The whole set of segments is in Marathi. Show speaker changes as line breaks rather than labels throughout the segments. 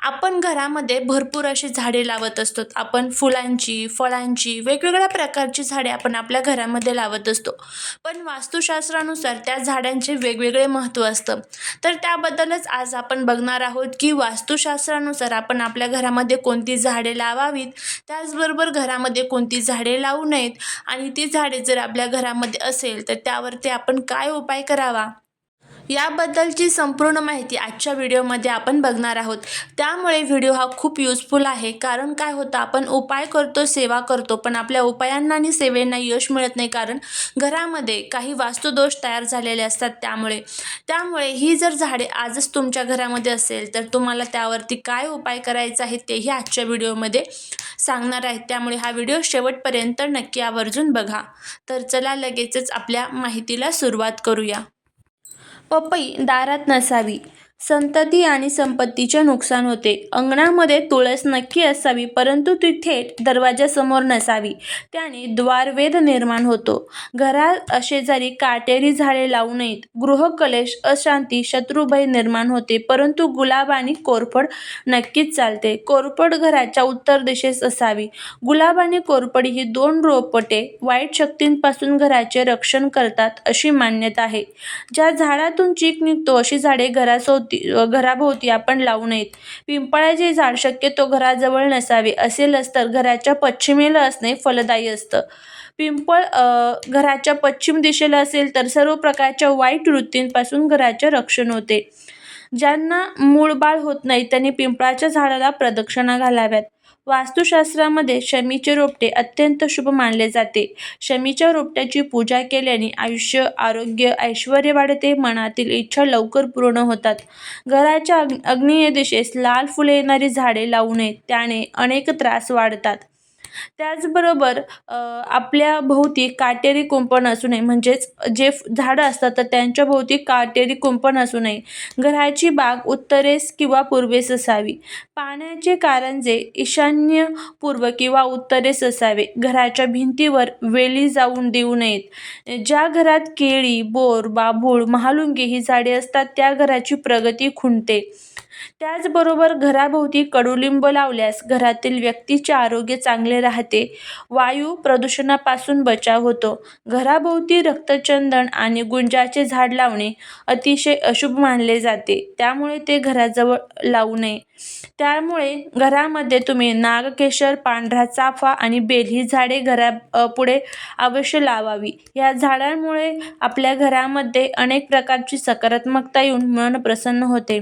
आपण घरामध्ये भरपूर अशी झाडे लावत असतो. आपण फुलांची फळांची वेगवेगळ्या प्रकारची झाडे आपण आपल्या घरामध्ये लावत असतो. पण वास्तुशास्त्रानुसार त्या झाडांचे वेगवेगळे महत्त्व असतं. तर त्याबद्दलच आज आपण बघणार आहोत की वास्तुशास्त्रानुसार आपण आपल्या घरामध्ये कोणती झाडे लावावीत त्याचबरोबर घरामध्ये कोणती झाडे लावू नयेत आणि ती झाडे जर आपल्या घरामध्ये असेल तर त्यावरती आपण काय उपाय करावा? याबद्दलची संपूर्ण माहिती आजच्या व्हिडिओमध्ये आपण बघणार आहोत. त्यामुळे व्हिडिओ हा खूप युजफुल आहे. कारण काय होतं आपण उपाय करतो सेवा करतो पण आपल्या उपायांना आणि सेवेंना यश मिळत नाही. कारण घरामध्ये काही वास्तुदोष तयार झालेले असतात त्यामुळे. त्यामुळे ही जर झाडे आजच तुमच्या घरामध्ये असेल तर तुम्हाला त्यावरती काय उपाय करायचा आहे तेही आजच्या व्हिडिओमध्ये सांगणार आहेत त्यामुळे हा व्हिडिओ शेवटपर्यंत नक्की आवर्जून बघा. तर चला लगेचच आपल्या माहितीला सुरुवात करूया. पपई दारात नसावी. संतती आणि संपत्तीचे नुकसान होते. अंगणामध्ये तुळस नक्की असावी परंतु ती थेट दरवाजासमोर नसावी. त्याने द्वारवेध निर्माण होतो. घरात शेजारी काटेरी झाडे लावू नयेत. गृहकलेश अशांती शत्रुभय निर्माण होते परंतु गुलाब आणि कोरफड नक्कीच चालते. कोरफड घराच्या उत्तर दिशेस असावी. गुलाब आणि कोरफड ही दोन रोपटे वाईट शक्तींपासून घराचे रक्षण करतात अशी मान्यता आहे. ज्या झाडातून चीक निघतो अशी झाडे घरासोबत घराभोवती आपण लावू नयेत. पिंपळाचे झाड शक्यतो घराजवळ नसावे असेलच तर घराच्या पश्चिमेला असणे फलदायी असतं. पिंपळ घराच्या पश्चिम दिशेला असेल तर सर्व प्रकारच्या वाईट वृत्तींपासून घराचे रक्षण होते. ज्यांना मूळबाळ होत नाही त्यांनी पिंपळाच्या झाडाला प्रदक्षिणा घालाव्यात. वास्तुशास्त्रामध्ये शमीचे रोपटे अत्यंत शुभ मानले जाते. शमीच्या रोपट्याची पूजा केल्याने आयुष्य आरोग्य ऐश्वर वाढते मनातील इच्छा लवकर पूर्ण होतात. घराच्या अग् अग्नेय दिशेस लाल फुले येणारी झाडे लावू नयेत त्याने अनेक त्रास वाढतात. त्याचबरोबर आपल्या भोवती काटेरी कुंपण असू नये म्हणजेच जे झाडं असतात तर त्यांच्या भोवती काटेरी कुंपण असू नये. घराची बाग उत्तरेस किंवा पूर्वेस असावी. पाण्याचे कारंजे ईशान्य पूर्व किंवा उत्तरेस असावे. घराच्या भिंतीवर वेली जाऊन देऊ नयेत. ज्या घरात केळी बोर बाभूळ महालुंगी ही झाडे असतात त्या घराची प्रगती खुंटते. त्याचबरोबर घराभोवती कडुलिंब लावल्यास घरातील व्यक्तीचे आरोग्य चांगले राहते. वायू प्रदूषणापासून बचाव होतो. घराभोवती रक्तचंदन आणि गुंजाचे झाड लावणे अतिशय अशुभ मानले जाते. त्यामुळे ते घराजवळ लावू नये. त्यामुळे घरामध्ये तुम्ही नागकेशर पांढरा चाफा आणि बेल ही झाडे घरा पुढे अवश्य लावावी. या झाडांमुळे आपल्या घरामध्ये अनेक प्रकारची सकारात्मकता येऊन मन प्रसन्न होते.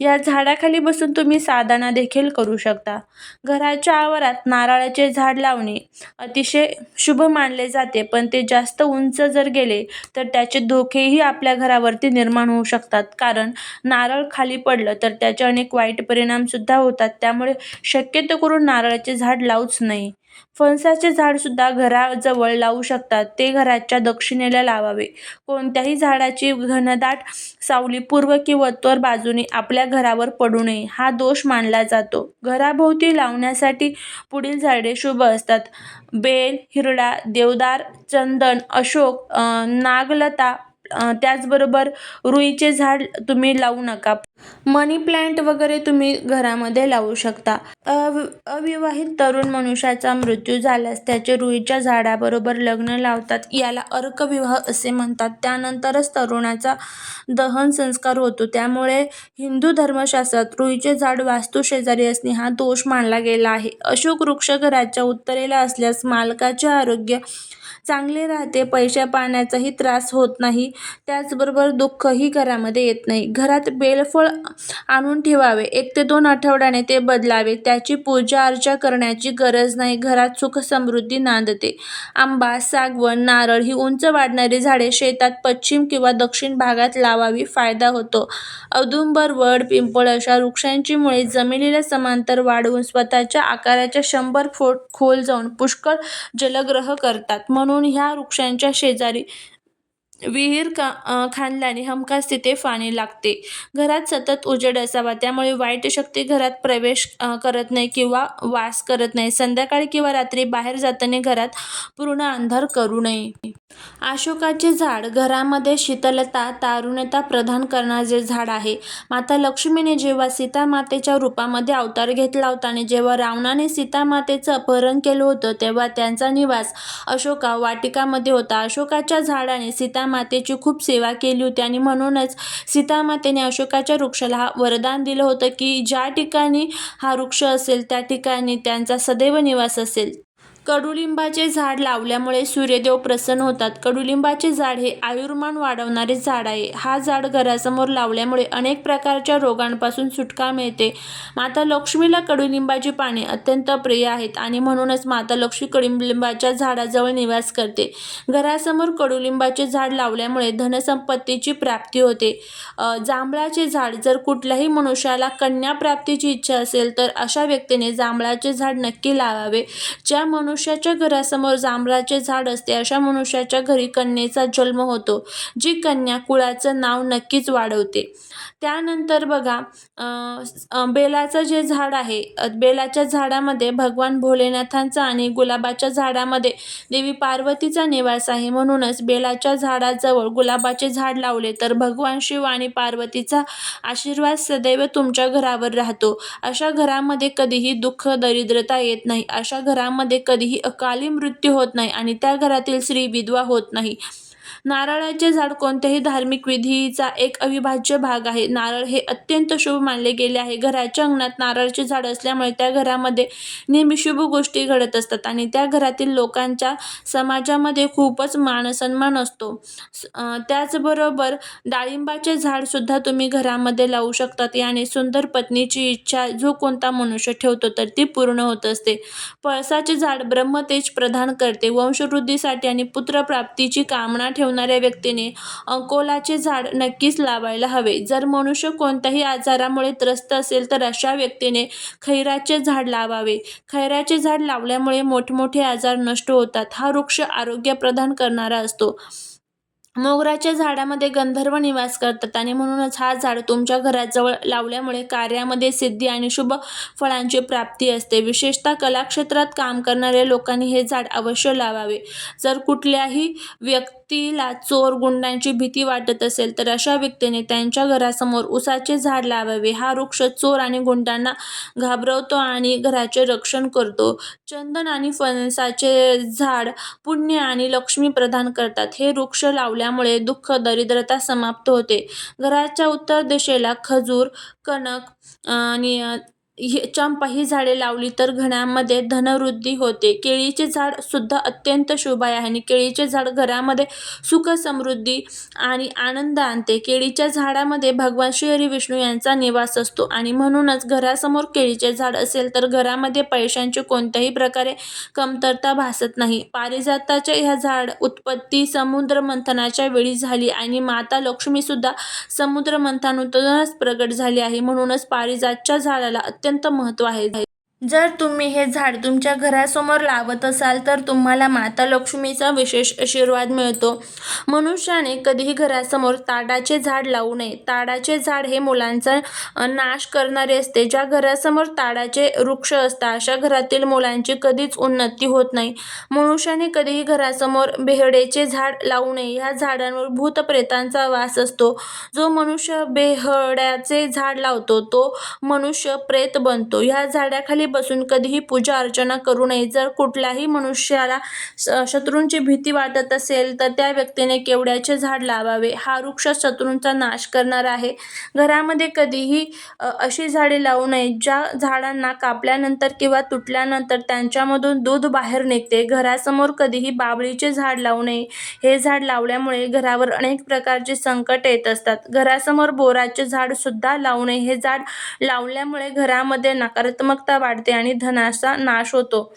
या झाडाखाली बसून तुम्ही साधना देखील करू शकता. घराच्या आवारात नारळाचे झाड लावणे अतिशय शुभ मानले जाते पण ते जास्त उंच जर गेले तर त्याचे धोकेही आपल्या घरावरती निर्माण होऊ शकतात. कारण नारळ खाली पडलं तर त्याचे अनेक वाईट परिणामसुद्धा होतात. त्यामुळे शक्यतो करून नारळाचे झाड लावूच नाही फणसाचे झाडसुद्धा घराजवळ लावू शकतात. ते घराच्या दक्षिणेला लावावे. कोणत्याही झाडाची घनदाट सावली पूर्व किंवा उत्तर बाजूने आपल्या घरावर पडू नये हा दोष मानला जातो. घराभोवती लावण्यासाठी पुढील झाडे शुभ असतात. बेल हिरडा देवदार चंदन अशोक नागलता त्याचबरोबर रुईचे झाड तुम्ही लावू नका. मनी प्लांट वगैरे तुम्ही घरामध्ये लावू शकता. अव अविवाहित तरुण मनुष्याचा मृत्यू झाल्यास त्याचे रुईच्या झाडाबरोबर लग्न लावतात याला अर्कविवाह असे म्हणतात. त्यानंतरच तरुणाचा दहन संस्कार होतो. त्यामुळे हिंदू धर्मशास्त्रात रुईचे झाड वास्तू शेजारी असणे हा दोष मानला गेला आहे. अशोक वृक्ष घराच्या उत्तरेला असल्यास मालकाचे आरोग्य चांगले राहते पैशा पाण्याचाही त्रास होत नाही त्याचबरोबर दुःखही घरामध्ये येत नाही. घरात बेलफळ आणून ठेवावे. एक ते दोन आठवड्याने ते बदलावे. त्याची पूजा अर्चा करण्याची गरज नाही. घरात सुख समृद्धी नांदते. आंबा सागवण नारळ ही उंच वाढणारी झाडे शेतात पश्चिम किंवा दक्षिण भागात लावावी फायदा होतो. औदुंबर वड पिंपळ अशा वृक्षांची मुळे जमिनीला समांतर वाढवून स्वतःच्या आकाराच्या शंभर फूट खोल जाऊन पुष्कळ जलग्रह करतात. म्हणून ह्या वृक्षांच्या शेजारी विहीर का खांदल्याने हमखास तिथे पाणी लागते. घरात सतत उजेड असावा त्यामुळे वाईट शक्ती घरात प्रवेश करत नाही किंवा वास करत नाही. संध्याकाळी किंवा रात्री बाहेर जाताना घरात पूर्ण अंधार करू नये. अशोकाचे झाड घरामध्ये शीतलता तारुण्यता प्रदान करणारे झाड आहे माता लक्ष्मीने जेव्हा सीतामातेच्या रूपामध्ये अवतार घेतला होता आणि जेव्हा रावणाने सीतामातेचं अपहरण केलं होतं तेव्हा त्यांचा निवास अशोका वाटिकामध्ये होता. अशोकाच्या झाडाने सीता सीतामातेची खूप सेवा केली होती. आणि म्हणूनच सीतामातेने अशोकाच्या वृक्षाला हा वरदान दिलं होतं की ज्या ठिकाणी हा वृक्ष असेल त्या ठिकाणी त्यांचा सदैव निवास असेल. कडुलिंबाचे झाड लावल्यामुळे सूर्यदेव प्रसन्न होतात. कडुलिंबाचे झाड हे आयुर्मान वाढवणारे झाड आहे. हा झाड घरासमोर लावल्यामुळे अनेक प्रकारच्या रोगांपासून सुटका मिळते. माता लक्ष्मीला कडुलिंबाची पाने अत्यंत प्रिय आहेत आणि म्हणूनच माता लक्ष्मी कडुलिंबाच्या झाडाजवळ निवास करते. घरासमोर कडुलिंबाचे झाड लावल्यामुळे धनसंपत्तीची प्राप्ती होते. जांभळाचे झाड जर कुठल्याही मनुष्याला कन्या प्राप्तीची इच्छा असेल तर अशा व्यक्तीने जांभळाचे झाड नक्की लावावे. ज्या मनुष्याच्या घरासमोर जांभळाचे झाड असते अशा मनुष्याच्या घरी कन्येचा जन्म होतो जी कन्या कुळाचं नाव नक्कीच वाढवते. त्यानंतर बघा बेलाचं जे झाड आहे बेलाच्या झाडामध्ये भगवान भोलेनाथांचा आणि गुलाबाच्या झाडामध्ये देवी पार्वतीचा निवास आहे. म्हणूनच बेलाच्या झाडाजवळ गुलाबाचे झाड लावले तर भगवान शिव आणि पार्वतीचा आशीर्वाद सदैव तुमच्या घरावर राहतो. अशा घरामध्ये कधीही दुःख दरिद्रता येत नाही. अशा घरामध्ये कधीही अकाली मृत्यू होत नाही आणि त्या घरातील स्त्री विधवा होत नाही. नारळाचे झाड कोणत्याही धार्मिक विधीचा एक अविभाज्य भाग आहे. नारळ हे अत्यंत शुभ मानले गेले आहे. घराच्या अंगणात नारळाचे झाड असल्यामुळे त्या घरामध्ये नेहमी शुभ गोष्टी घडत असतात आणि त्या घरातील लोकांच्या समाजामध्ये खूपच मानसन्मान असतो. त्याचबरोबर डाळिंबाचे झाडसुद्धा तुम्ही घरामध्ये लावू शकतात. याने सुंदर पत्नीची इच्छा जो कोणता मनुष्य ठेवतो तर ती पूर्ण होत असते. पळसाचे झाड ब्रह्मतेज प्रदान करते. वंशवृद्धीसाठी आणि पुत्रप्राप्तीची कामना ठेवणाऱ्या व्यक्तीने अंकोलाचे झाड नक्कीच लावायला हवे. जर मनुष्य कोणत्याही आजारामुळे त्रस्त असेल तर अशा व्यक्तीने खैराचे झाड लावावे. खैराचे झाड लावल्यामुळे मोठमोठे आजार नष्ट होतात. हा वृक्ष आरोग्य प्रदान करणारा असतो. मोगराच्या झाडामध्ये गंधर्व निवास करतात आणि म्हणूनच हा झाड तुमच्या घराजवळ लावल्यामुळे कार्यामध्ये सिद्धी आणि शुभ फळांची प्राप्ती असते. विशेषतः कलाक्षेत्रात काम करणाऱ्या लोकांनी हे झाड अवश्य लावावे. जर कुठल्याही व्यक्ती व्यक्तीला चोर गुंडांची भीती वाटत असेल तर अशा व्यक्तीने त्यांच्या घरासमोर उसाचे झाड लावावे. हा वृक्ष चोर आणि गुंडांना घाबरवतो आणि घराचे रक्षण करतो. चंदन आणि फणसाचे झाड पुण्य आणि लक्ष्मी प्रदान करतात. हे वृक्ष लावल्यामुळे दुःख दरिद्रता समाप्त होते. घराच्या उत्तर दिशेला खजूर कणक आणि चंपा ही झाडे लावली तर घरामध्ये धनवृद्धी होते. केळीचे झाड सुद्धा अत्यंत शुभ आहे आणि केळीचे झाड घरामध्ये सुख समृद्धी आणि आनंद आणते. केळीच्या झाडामध्ये भगवान श्री हरी विष्णू यांचा निवास असतो आणि म्हणूनच घरासमोर केळीचे झाड असेल तर घरामध्ये पैशांची कोणत्याही प्रकारे कमतरता भासत नाही. पारिजाताच्या ह्या झाड उत्पत्ती समुद्र मंथनाच्या वेळी झाली आणि माता लक्ष्मी सुद्धा समुद्र मंथनातूनच प्रगट झाली आहे. म्हणूनच पारिजातच्या झाडाला अत्यंत अत्यंत महत्त्व आहे. जर तुम्ही हे झाड तुमच्या घरासमोर लावत असाल तर तुम्हाला माता लक्ष्मीचा विशेष आशीर्वाद मिळतो. मनुष्याने कधीही घरासमोर ताडाचे झाड लावू नये. ताडाचे झाड हे मुलांचा नाश करणारे असते. ज्या घरासमोर ताडाचे वृक्ष असतात अशा घरातील मुलांची कधीच उन्नती होत नाही. मनुष्याने कधीही घरासमोर बेहडेचे झाड लावू नये. ह्या झाडांवर भूतप्रेतांचा वास असतो. जो मनुष्य बेहड्याचे झाड लावतो तो मनुष्य प्रेत बनतो. ह्या झाडाखाली बसून कधीही पूजा अर्चना करू नये. जर कुठल्याही मनुष्याला शत्रूंची भीती वाटत असेल तर त्या व्यक्तीने केवड्याचे झाड लावावे. हा वृक्ष शत्रूंचा नाश करणार आहे. घरामध्ये कधीही अशी झाडे लावू नये ज्या झाडांना कापल्यानंतर किंवा तुटल्यानंतर त्यांच्यामधून दूध बाहेर निघते. घरासमोर कधीही बाबळीचे झाड लावू नये. हे झाड लावल्यामुळे घरावर अनेक प्रकारचे संकट येत असतात. घरासमोर बोराचे झाड सुद्धा लावू नये. हे झाड लावल्यामुळे घरामध्ये नकारात्मकता वाढते. आणि धनाचा नाश होतो.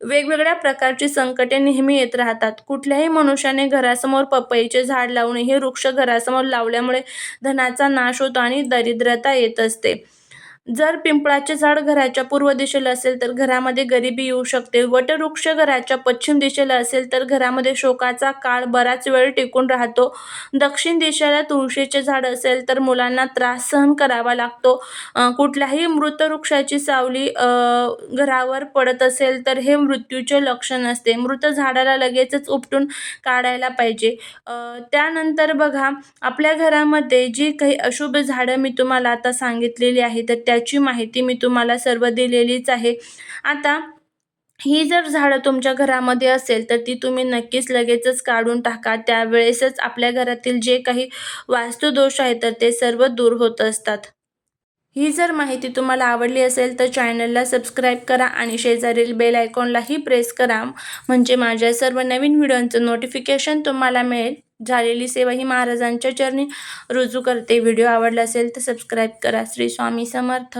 वेगवेगळ्या प्रकारची संकटे नेहमी येत राहतात. कुठल्याही मनुष्याने घरासमोर पपईचे झाड लावणे हे वृक्ष घरासमोर लावल्यामुळे धनाचा नाश होतो आणि दरिद्रता येत असते. जर पिंपळाचे झाड घराच्या पूर्व दिशेला असेल तर घरामध्ये गरिबी येऊ शकते. वटवृक्ष घराच्या पश्चिम दिशेला असेल तर घरामध्ये शोकाचा काळ बराच वेळ टिकून राहतो. दक्षिण दिशेला तुळशीचे झाड असेल तर मुलांना त्रास सहन करावा लागतो. कुठल्याही मृत वृक्षाची सावली घरावर पडत असेल तर हे मृत्यूचे लक्षण असते. मृत झाडाला लगेचच उपटून काढायला पाहिजे. त्यानंतर बघा आपल्या घरामध्ये जी काही अशुभ झाडं मी तुम्हाला आता सांगितलेली आहे तर त्याची माहिती मी तुम्हाला सर्व दिलेलीच आहे. आता ही जर झाडं तुमच्या घरामध्ये असेल तर ती तुम्ही नक्कीच लगेचच काढून टाका. त्यावेळेसच आपल्या घरातील जे काही वास्तुदोष आहेत तर ते सर्व दूर होत असतात. ही जर माहिती तुम्हाला आवडली असेल तर चॅनलला सबस्क्राईब करा आणि शेजारील बेल आयकॉनलाही प्रेस करा. म्हणजे माझ्या सर्व नवीन व्हिडिओंचं नोटिफिकेशन तुम्हाला मिळेल. झालेली सेवा ही महाराजांच्या चरणी रुजू करते. व्हिडिओ आवडला असेल तर सबस्क्राईब करा. श्री स्वामी समर्थ.